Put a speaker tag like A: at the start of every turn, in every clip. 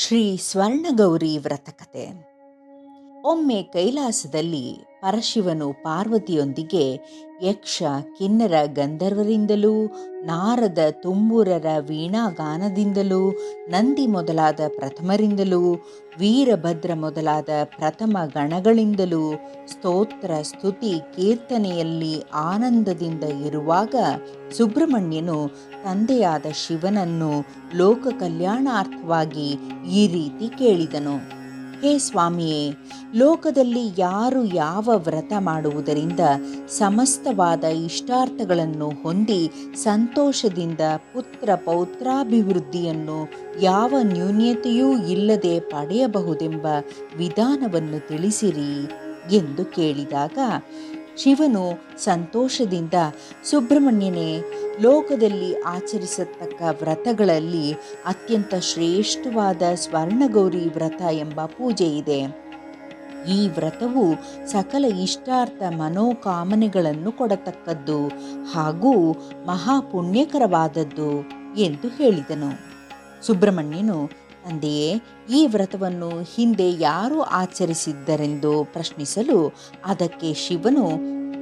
A: ಶ್ರೀ ಸ್ವರ್ಣಗೌರಿ ವ್ರತಕತೆ ಒಮ್ಮೆ ಕೈಲಾಸದಲ್ಲಿ ಪರಶಿವನು ಪಾರ್ವತಿಯೊಂದಿಗೆ ಯಕ್ಷ, ಕಿನ್ನರ ಗಂಧರ್ವರಿಂದಲೂ, ನಾರದ ತುಂಬೂರರ ವೀಣಾಗಾನದಿಂದಲೂ, ನಂದಿ ಮೊದಲಾದ ಪ್ರಥಮರಿಂದಲೂ, ವೀರಭದ್ರ ಮೊದಲಾದ ಪ್ರಥಮ ಗಣಗಳಿಂದಲೂ, ಸ್ತೋತ್ರ, ಸ್ತುತಿ, ಕೀರ್ತನೆಯಲ್ಲಿ ಆನಂದದಿಂದ ಇರುವಾಗ ಸುಬ್ರಹ್ಮಣ್ಯನು ತಂದೆಯಾದ ಶಿವನನ್ನು ಲೋಕ ಕಲ್ಯಾಣಾರ್ಥವಾಗಿ ಈ ರೀತಿ ಕೇಳಿದನು. ಹೇ ಸ್ವಾಮಿಯೇ, ಲೋಕದಲ್ಲಿ ಯಾರು ಯಾವ ವ್ರತ ಮಾಡುವುದರಿಂದ ಸಮಸ್ತವಾದ ಇಷ್ಟಾರ್ಥಗಳನ್ನು ಹೊಂದಿ ಸಂತೋಷದಿಂದ ಪುತ್ರ ಪೌತ್ರಾಭಿವೃದ್ಧಿಯನ್ನು ಯಾವ ನ್ಯೂನ್ಯತೆಯೂ ಇಲ್ಲದೆ ಪಡೆಯಬಹುದೆಂಬ ವಿಧಾನವನ್ನು ತಿಳಿಸಿರಿ ಎಂದು ಕೇಳಿದಾಗ ಶಿವನು ಸಂತೋಷದಿಂದ ಸುಬ್ರಹ್ಮಣ್ಯನೇ, ಲೋಕದಲ್ಲಿ ಆಚರಿಸತಕ್ಕ ವ್ರತಗಳಲ್ಲಿ ಅತ್ಯಂತ ಶ್ರೇಷ್ಠವಾದ ಸ್ವರ್ಣಗೌರಿ ವ್ರತ ಎಂಬ ಪೂಜೆ ಇದೆ. ಈ ವ್ರತವು ಸಕಲ ಇಷ್ಟಾರ್ಥ ಮನೋಕಾಮನೆಗಳನ್ನು ಕೊಡತಕ್ಕದ್ದು ಹಾಗೂ ಮಹಾಪುಣ್ಯಕರವಾದದ್ದು ಎಂದು ಹೇಳಿದನು. ಸುಬ್ರಹ್ಮಣ್ಯನು ತಂದೆಯೇ ಈ ವ್ರತವನ್ನು ಹಿಂದೆ ಯಾರು ಆಚರಿಸಿದ್ದರೆಂದು ಪ್ರಶ್ನಿಸಲು ಅದಕ್ಕೆ ಶಿವನು,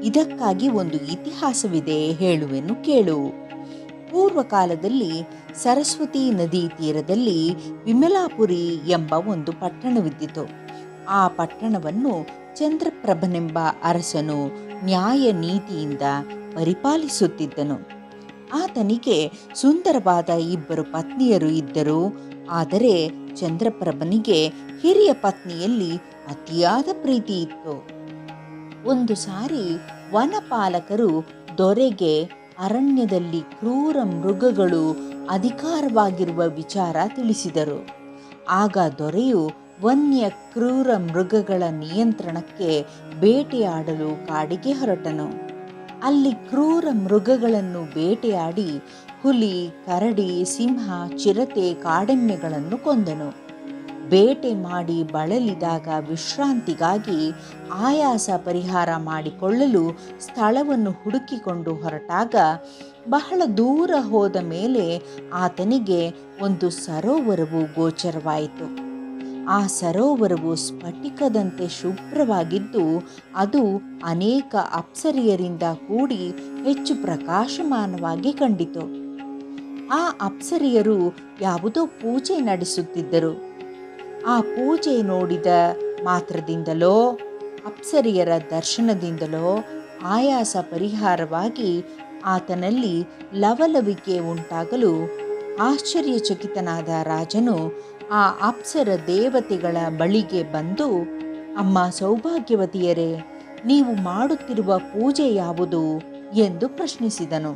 A: ಇದಕ್ಕಾಗಿ ಒಂದು ಇತಿಹಾಸವಿದೆ ಹೇಳುವೆನು ಕೇಳು. ಪೂರ್ವಕಾಲದಲ್ಲಿ ಸರಸ್ವತಿ ನದಿ ತೀರದಲ್ಲಿ ವಿಮಲಾಪುರಿ ಎಂಬ ಒಂದು ಪಟ್ಟಣವಿದ್ದಿತು. ಆ ಪಟ್ಟಣವನ್ನು ಚಂದ್ರಪ್ರಭನೆಂಬ ಅರಸನು ನ್ಯಾಯ ನೀತಿಯಿಂದ ಪರಿಪಾಲಿಸುತ್ತಿದ್ದನು. ಆತನಿಗೆ ಸುಂದರವಾದ ಇಬ್ಬರು ಪತ್ನಿಯರು ಇದ್ದರು. ಆದರೆ ಚಂದ್ರಪ್ರಭನಿಗೆ ಹಿರಿಯ ಪತ್ನಿಯಲ್ಲಿ ಅತಿಯಾದ ಪ್ರೀತಿ ಇತ್ತು. ಒಂದು ಸಾರಿ ವನಪಾಲಕರು ದೊರೆಗೆ ಅರಣ್ಯದಲ್ಲಿ ಕ್ರೂರ ಮೃಗಗಳು ಅಧಿಕಾರವಾಗಿರುವ ವಿಚಾರ ತಿಳಿಸಿದರು. ಆಗ ದೊರೆಯು ವನ್ಯ ಕ್ರೂರ ಮೃಗಗಳ ನಿಯಂತ್ರಣಕ್ಕೆ ಬೇಟೆಯಾಡಲು ಕಾಡಿಗೆ ಹೊರಟನು. ಅಲ್ಲಿ ಕ್ರೂರ ಮೃಗಗಳನ್ನು ಬೇಟೆಯಾಡಿ ಹುಲಿ, ಕರಡಿ, ಸಿಂಹ, ಚಿರತೆ, ಕಾಡೆಮ್ಮೆಗಳನ್ನು ಕೊಂದನು. ಬೇಟೆ ಮಾಡಿ ಬಳಲಿದಾಗ ವಿಶ್ರಾಂತಿಗಾಗಿ ಆಯಾಸ ಪರಿಹಾರ ಮಾಡಿಕೊಳ್ಳಲು ಸ್ಥಳವನ್ನು ಹುಡುಕಿಕೊಂಡು ಹೊರಟಾಗ ಬಹಳ ದೂರ ಹೋದ ಮೇಲೆ ಆತನಿಗೆ ಒಂದು ಸರೋವರವು ಗೋಚರವಾಯಿತು. ಆ ಸರೋವರವು ಸ್ಫಟಿಕದಂತೆ ಶುಭ್ರವಾಗಿದ್ದು, ಅದು ಅನೇಕ ಅಪ್ಸರಿಯರಿಂದ ಕೂಡಿ ಹೆಚ್ಚು ಪ್ರಕಾಶಮಾನವಾಗಿ ಕಂಡಿತು. ಆ ಅಪ್ಸರಿಯರು ಯಾವುದೋ ಪೂಜೆ ನಡೆಸುತ್ತಿದ್ದರು. ಆ ಪೂಜೆ ನೋಡಿದ ಮಾತ್ರದಿಂದಲೋ, ಅಪ್ಸರಿಯರ ದರ್ಶನದಿಂದಲೋ ಆಯಾಸ ಪರಿಹಾರವಾಗಿ ಆತನಲ್ಲಿ ಲವಲವಿಕೆ ಉಂಟಾಗಲು ಆಶ್ಚರ್ಯಚಕಿತನಾದ ರಾಜನು ಆ ಅಪ್ಸರ ದೇವತೆಗಳ ಬಳಿಗೆ ಬಂದು, ಅಮ್ಮ ಸೌಭಾಗ್ಯವತಿಯರೇ, ನೀವು ಮಾಡುತ್ತಿರುವ ಪೂಜೆ ಯಾವುದು? ಎಂದು ಪ್ರಶ್ನಿಸಿದನು.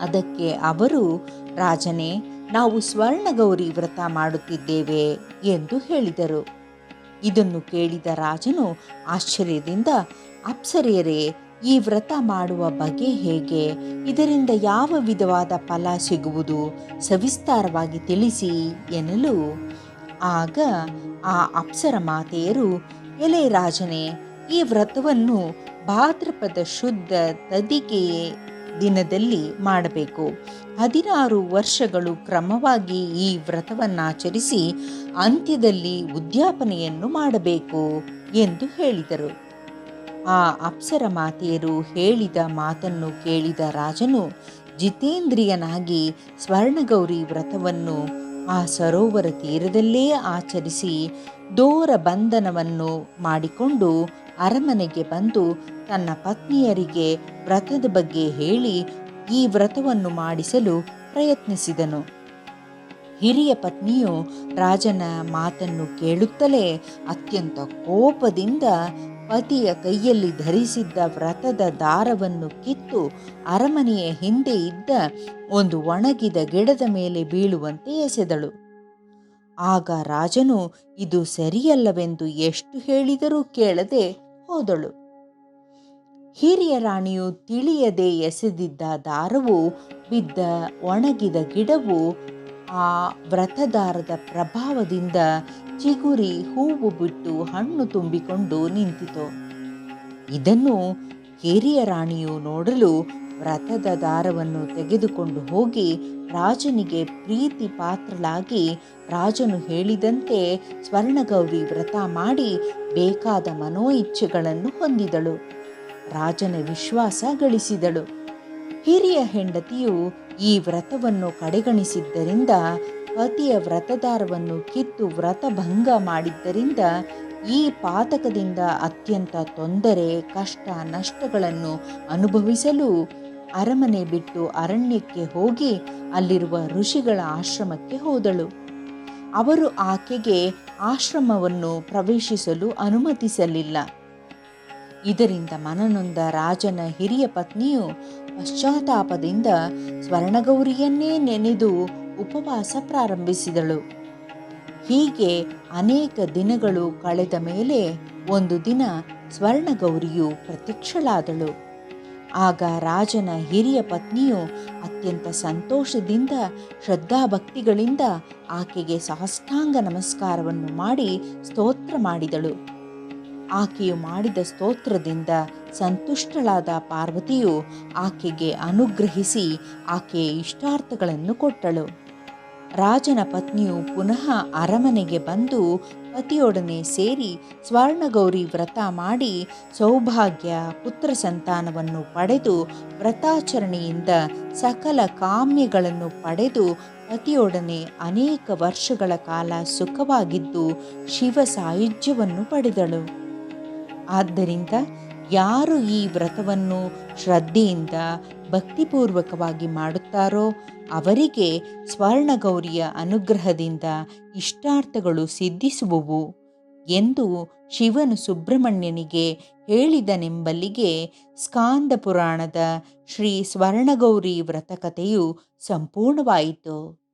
A: ಅದಕ್ಕೆ ಅವರು, ರಾಜನೇ, ನಾವು ಸ್ವರ್ಣಗೌರಿ ವ್ರತ ಮಾಡುತ್ತಿದ್ದೇವೆ ಎಂದು ಹೇಳಿದರು. ಇದನ್ನು ಕೇಳಿದ ರಾಜನು ಆಶ್ಚರ್ಯದಿಂದ, ಅಪ್ಸರೆಯರೇ ಈ ವ್ರತ ಮಾಡುವ ಬಗೆ ಹೇಗೆ? ಇದರಿಂದ ಯಾವ ವಿಧವಾದ ಫಲ ಸಿಗುವುದು? ಸವಿಸ್ತಾರವಾಗಿ ತಿಳಿಸಿ ಎನ್ನಲು. ಆಗ ಆ ಅಪ್ಸರ ಮಾತೆಯರು, ಎಲೆ ರಾಜನೇ, ಈ ವ್ರತವನ್ನು ಭಾದ್ರಪದ ಶುದ್ಧ ತದಿಗೆಯೇ ದಿನದಲ್ಲಿ ಮಾಡಬೇಕು. ಹದಿನಾರು ವರ್ಷಗಳು ಕ್ರಮವಾಗಿ ಈ ವ್ರತವನ್ನಾಚರಿಸಿ ಅಂತ್ಯದಲ್ಲಿ ಉದ್ಯಾಪನೆಯನ್ನು ಮಾಡಬೇಕು, ಎಂದು ಹೇಳಿದರು. ಆ ಅಪ್ಸರ ಮಾತೆಯರು ಹೇಳಿದ ಮಾತನ್ನು ಕೇಳಿದ ರಾಜನು ಜಿತೇಂದ್ರಿಯನಾಗಿ ಸ್ವರ್ಣಗೌರಿ ವ್ರತವನ್ನು ಆ ಸರೋವರ ತೀರದಲ್ಲೇ ಆಚರಿಸಿ ದೋರ ಬಂಧನವನ್ನು ಮಾಡಿಕೊಂಡು ಅರಮನೆಗೆ ಬಂದು ತನ್ನ ಪತ್ನಿಯರಿಗೆ ವ್ರತದ ಬಗ್ಗೆ ಹೇಳಿ ಈ ವ್ರತವನ್ನು ಮಾಡಿಸಲು ಪ್ರಯತ್ನಿಸಿದನು. ಹಿರಿಯ ಪತ್ನಿಯು ರಾಜನ ಮಾತನ್ನು ಕೇಳುತ್ತಲೇ ಅತ್ಯಂತ ಕೋಪದಿಂದ ಪತಿಯ ಕೈಯಲ್ಲಿ ಧರಿಸಿದ್ದ ವ್ರತದ ದಾರವನ್ನು ಕಿತ್ತು ಅರಮನೆಯ ಹಿಂದೆ ಇದ್ದ ಒಂದು ಒಣಗಿದ ಗಿಡದ ಮೇಲೆ ಬೀಳುವಂತೆ ಎಸೆದಳು. ಆಗ ರಾಜನು, ಇದು ಸರಿಯಲ್ಲವೆಂದು ಎಷ್ಟು ಹೇಳಿದರೂ ಕೇಳದೆ ಹೋದಳು. ಹಿರಿಯ ರಾಣಿಯು ತಿಳಿಯದೆ ಎಸೆದಿದ್ದ ದಾರವು ಬಿದ್ದ ಒಣಗಿದ ಗಿಡವು ಆ ವ್ರತದಾರದ ಪ್ರಭಾವದಿಂದ ಚಿಗುರಿ ಹೂವು ಬಿಟ್ಟು ಹಣ್ಣು ತುಂಬಿಕೊಂಡು ನಿಂತಿತು. ಇದನ್ನು ಹಿರಿಯ ರಾಣಿಯು ನೋಡಲು ವ್ರತದ ದಾರವನ್ನು ತೆಗೆದುಕೊಂಡು ಹೋಗಿ ರಾಜನಿಗೆ ಪ್ರೀತಿ ಪಾತ್ರಳಾಗಿ ರಾಜನು ಹೇಳಿದಂತೆ ಸ್ವರ್ಣಗೌರಿ ವ್ರತ ಮಾಡಿ ಬೇಕಾದ ಮನೋ ಇಚ್ಛೆಗಳನ್ನು ಹೊಂದಿದಳು. ರಾಜನ ವಿಶ್ವಾಸ ಗಳಿಸಿದಳು. ಹಿರಿಯ ಹೆಂಡತಿಯು ಈ ವ್ರತವನ್ನು ಕಡೆಗಣಿಸಿದ್ದರಿಂದ, ಪತಿಯ ವ್ರತದಾರವನ್ನು ಕಿತ್ತು ವ್ರತಭಂಗ ಮಾಡಿದ್ದರಿಂದ ಈ ಪಾತಕದಿಂದ ಅತ್ಯಂತ ತೊಂದರೆ, ಕಷ್ಟ, ನಷ್ಟಗಳನ್ನು ಅನುಭವಿಸಲು ಅರಮನೆ ಬಿಟ್ಟು ಅರಣ್ಯಕ್ಕೆ ಹೋಗಿ ಅಲ್ಲಿರುವ ಋಷಿಗಳ ಆಶ್ರಮಕ್ಕೆ ಹೋದಳು. ಅವರು ಆಕೆಗೆ ಆಶ್ರಮವನ್ನು ಪ್ರವೇಶಿಸಲು ಅನುಮತಿಸಲಿಲ್ಲ. ಇದರಿಂದ ಮನನೊಂದ ರಾಜನ ಹಿರಿಯ ಪತ್ನಿಯು ಪಶ್ಚಾತ್ತಾಪದಿಂದ ಸ್ವರ್ಣಗೌರಿಯನ್ನೇ ನೆನೆದು ಉಪವಾಸ ಪ್ರಾರಂಭಿಸಿದಳು. ಹೀಗೆ ಅನೇಕ ದಿನಗಳು ಕಳೆದ ಮೇಲೆ ಒಂದು ದಿನ ಸ್ವರ್ಣಗೌರಿಯು ಪ್ರತ್ಯಕ್ಷಳಾದಳು. ಆಗ ರಾಜನ ಹಿರಿಯ ಪತ್ನಿಯು ಅತ್ಯಂತ ಸಂತೋಷದಿಂದ, ಶ್ರದ್ಧಾಭಕ್ತಿಗಳಿಂದ ಆಕೆಗೆ ಸಾಷ್ಟಾಂಗ ನಮಸ್ಕಾರವನ್ನು ಮಾಡಿ ಸ್ತೋತ್ರ ಮಾಡಿದಳು. ಆಕೆಯು ಮಾಡಿದ ಸ್ತೋತ್ರದಿಂದ ಸಂತುಷ್ಟಳಾದ ಪಾರ್ವತಿಯು ಆಕೆಗೆ ಅನುಗ್ರಹಿಸಿ ಆಕೆಯ ಇಷ್ಟಾರ್ಥಗಳನ್ನು ಕೊಟ್ಟಳು. ರಾಜನ ಪತ್ನಿಯು ಪುನಃ ಅರಮನೆಗೆ ಬಂದು ಪತಿಯೊಡನೆ ಸೇರಿ ಸ್ವರ್ಣಗೌರಿ ವ್ರತ ಮಾಡಿ ಸೌಭಾಗ್ಯ, ಪುತ್ರ ಸಂತಾನವನ್ನು ಪಡೆದು ವ್ರತಾಚರಣೆಯಿಂದ ಸಕಲ ಕಾಮ್ಯಗಳನ್ನು ಪಡೆದು ಪತಿಯೊಡನೆ ಅನೇಕ ವರ್ಷಗಳ ಕಾಲ ಸುಖವಾಗಿದ್ದು ಶಿವ ಸಾಯುಜ್ಯವನ್ನು ಪಡೆದಳು. ಆದ್ದರಿಂದ ಯಾರು ಈ ವ್ರತವನ್ನು ಶ್ರದ್ಧೆಯಿಂದ ಭಕ್ತಿಪೂರ್ವಕವಾಗಿ ಮಾಡುತ್ತಾರೋ ಅವರಿಗೆ ಸ್ವರ್ಣಗೌರಿಯ ಅನುಗ್ರಹದಿಂದ ಇಷ್ಟಾರ್ಥಗಳು ಸಿದ್ಧಿಸುವುವು ಎಂದು ಶಿವನು ಸುಬ್ರಹ್ಮಣ್ಯನಿಗೆ ಹೇಳಿದನೆಂಬಲ್ಲಿಗೆ ಸ್ಕಾಂದ ಪುರಾಣದ ಶ್ರೀ ಸ್ವರ್ಣಗೌರಿ ವ್ರತಕಥೆಯು ಸಂಪೂರ್ಣವಾಯಿತು.